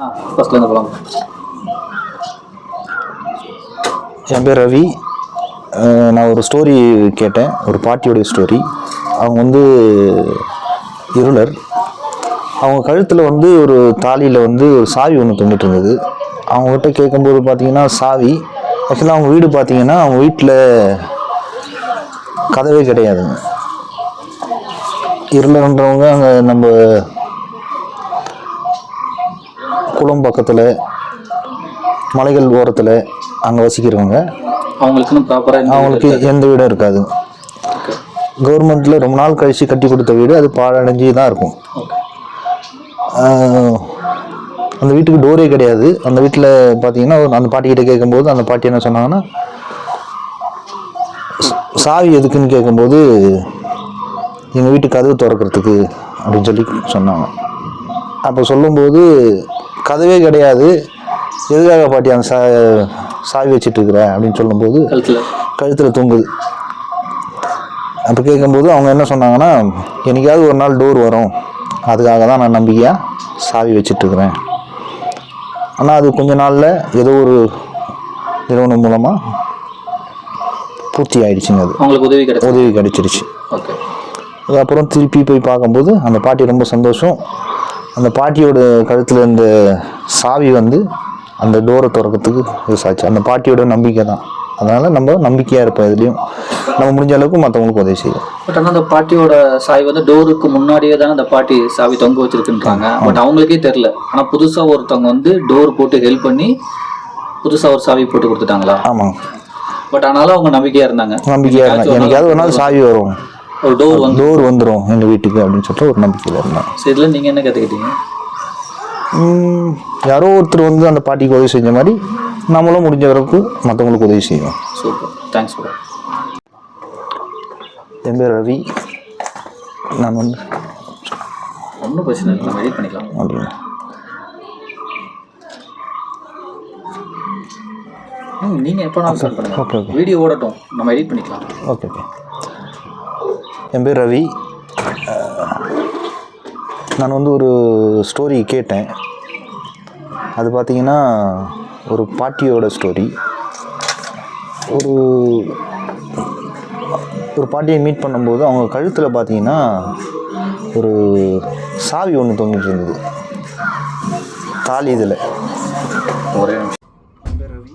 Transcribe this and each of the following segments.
போகலாம் என் பேர் ரவி. நான் ஒரு ஸ்டோரி கேட்டேன். ஒரு பாட்டியோடைய ஸ்டோரி அவங்க வந்து இருளர். அவங்க கழுத்தில் வந்து ஒரு தாலியில் வந்து ஒரு சாவி ஒன்று தொங்கிட்டு இருந்தது. அவங்ககிட்ட கேட்கும்போது பார்த்தீங்கன்னா சாவி. ஆக்சுவலாக அவங்க வீடு பார்த்தீங்கன்னா அவங்க வீட்டில் கதவே கிடையாதுங்க. இருளர்ன்றவங்க அங்கே நம்ம குளம் பக்கத்தில் மலைகள் ஓரத்தில் அங்கே வசிக்கிறவங்க. அவங்களுக்குன்னு ப்ராப்பராக அவங்களுக்கு எந்த வீடும் இருக்காது. கவர்மெண்ட்டில் ரொம்ப நாள் கழித்து கட்டி கொடுத்த வீடு அது பாழடைஞ்சு தான் இருக்கும். அந்த வீட்டுக்கு டோரே கிடையாது. அந்த வீட்டில் பார்த்தீங்கன்னா அந்த பாட்டிக்கிட்ட கேட்கும்போது அந்த பாட்டி என்ன சொன்னாங்கன்னா "ச- சாவி எதுக்குன்னு கேட்கும்போது எங்கள் வீட்டு கதவு திறக்கிறதுக்கு அப்படின்னு சொல்லி சொன்னாங்க. அப்போ சொல்லும்போது கதவே கிடையாது. எதுக்காக பாட்டி அந்த சா சாவி வச்சிட்டு இருக்கிற? அப்படின்னு சொல்லும்போது கழுத்தில். கழுத்தில் தொங்குது. அப்போ கேட்கும்போது அவங்க என்ன சொன்னாங்கன்னா என்னைக்காவது ஒரு நாள் டோர் வரும். அதுக்காக தான் நான் நம்பிக்கையாக சாவி வச்சிட்ருக்கிறேன் ஆனால் அது கொஞ்ச நாளில் ஏதோ ஒரு நிறுவனம் மூலமாக பூர்த்தி ஆயிடுச்சுங்க அது. அவங்களுக்கு உதவி கிடைக்கும் உதவி கிடைச்சிருச்சு. ஓகே. அதுக்கப்புறம் திருப்பி போய் பார்க்கும்போது அந்த பாட்டி ரொம்ப சந்தோஷம். அந்த பாட்டியோட கழுத்தில் இருந்த சாவி வந்து அந்த டோரை திறக்கிறதுக்கு யூஸ் ஆச்சு. அந்த பாட்டியோட நம்பிக்கை தான். அதனால் நம்ம நம்பிக்கையாக இருப்போம் இதுலேயும் நம்ம முடிஞ்ச அளவுக்கு மற்றவங்களுக்கு உதவி செய்வோம். பட் ஆனால் அந்த பாட்டியோட சாவி வந்து டோருக்கு முன்னாடியே தானே அந்த பாட்டி சாவி தொங்க வச்சிருக்குன்றாங்க. பட் அவங்களுக்கே தெரில ஆனால் புதுசாக ஒருத்தவங்க வந்து டோர் போட்டு ஹெல்ப் பண்ணி புதுசாக ஒரு சாவி போட்டு கொடுத்துட்டாங்களா? ஆமாங்க பட் ஆனாலும் அவங்க நம்பிக்கையாக இருந்தாங்க. நம்பிக்கையாக இருந்தேன் எனக்காவது ஒரு நாள் சாவி வரும். ஒரு டோர் வந்து டோர் வந்துடும் எங்கள் வீட்டுக்கு அப்படின்னு சொல்லிட்டு ஒரு நம்பிக்கையில் இருந்தேன் ஸோ இதில் நீங்கள் என்ன கற்றுக்கிட்டீங்க யாரோ ஒருத்தர் வந்து அந்த பாட்டிக்கு உதவி செஞ்ச மாதிரி நம்மளும் முடிஞ்ச வரைக்கும் மற்றவங்களுக்கு உதவி செய்வோம். சூப்பர். தேங்க்ஸ் ப்ரோ என் பேர் ரவி. நான் வந்து ஒன்றும் பிரச்சனை இல்லை. நம்ம எடிட் பண்ணிக்கலாம். அப்படிங்க ம் நீங்கள் எப்போ நான் ஓகே ஓகே வீடியோ ஓடட்டும். நம்ம எடிட் பண்ணிக்கலாம். ஓகே ஓகே என் பேர் ரவி. நான் வந்து ஒரு ஸ்டோரி கேட்டேன். அது பார்த்தீங்கன்னா ஒரு பாட்டியோட ஸ்டோரி ஒரு ஒரு பாட்டியை மீட் பண்ணும்போது அவங்க கழுத்தில் பார்த்தீங்கன்னா ஒரு சாவி ஒன்று தொங்கிட்டு இருந்தது. தாலி இதில். ஒரே பேர் ரவி.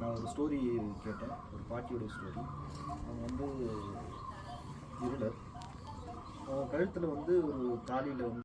நான் ஒரு ஸ்டோரி கேட்டேன். ஒரு பாட்டியோட ஸ்டோரி அவங்க வந்து இருளர். கழுத்தில் வந்து ஒரு தாலியில் வந்து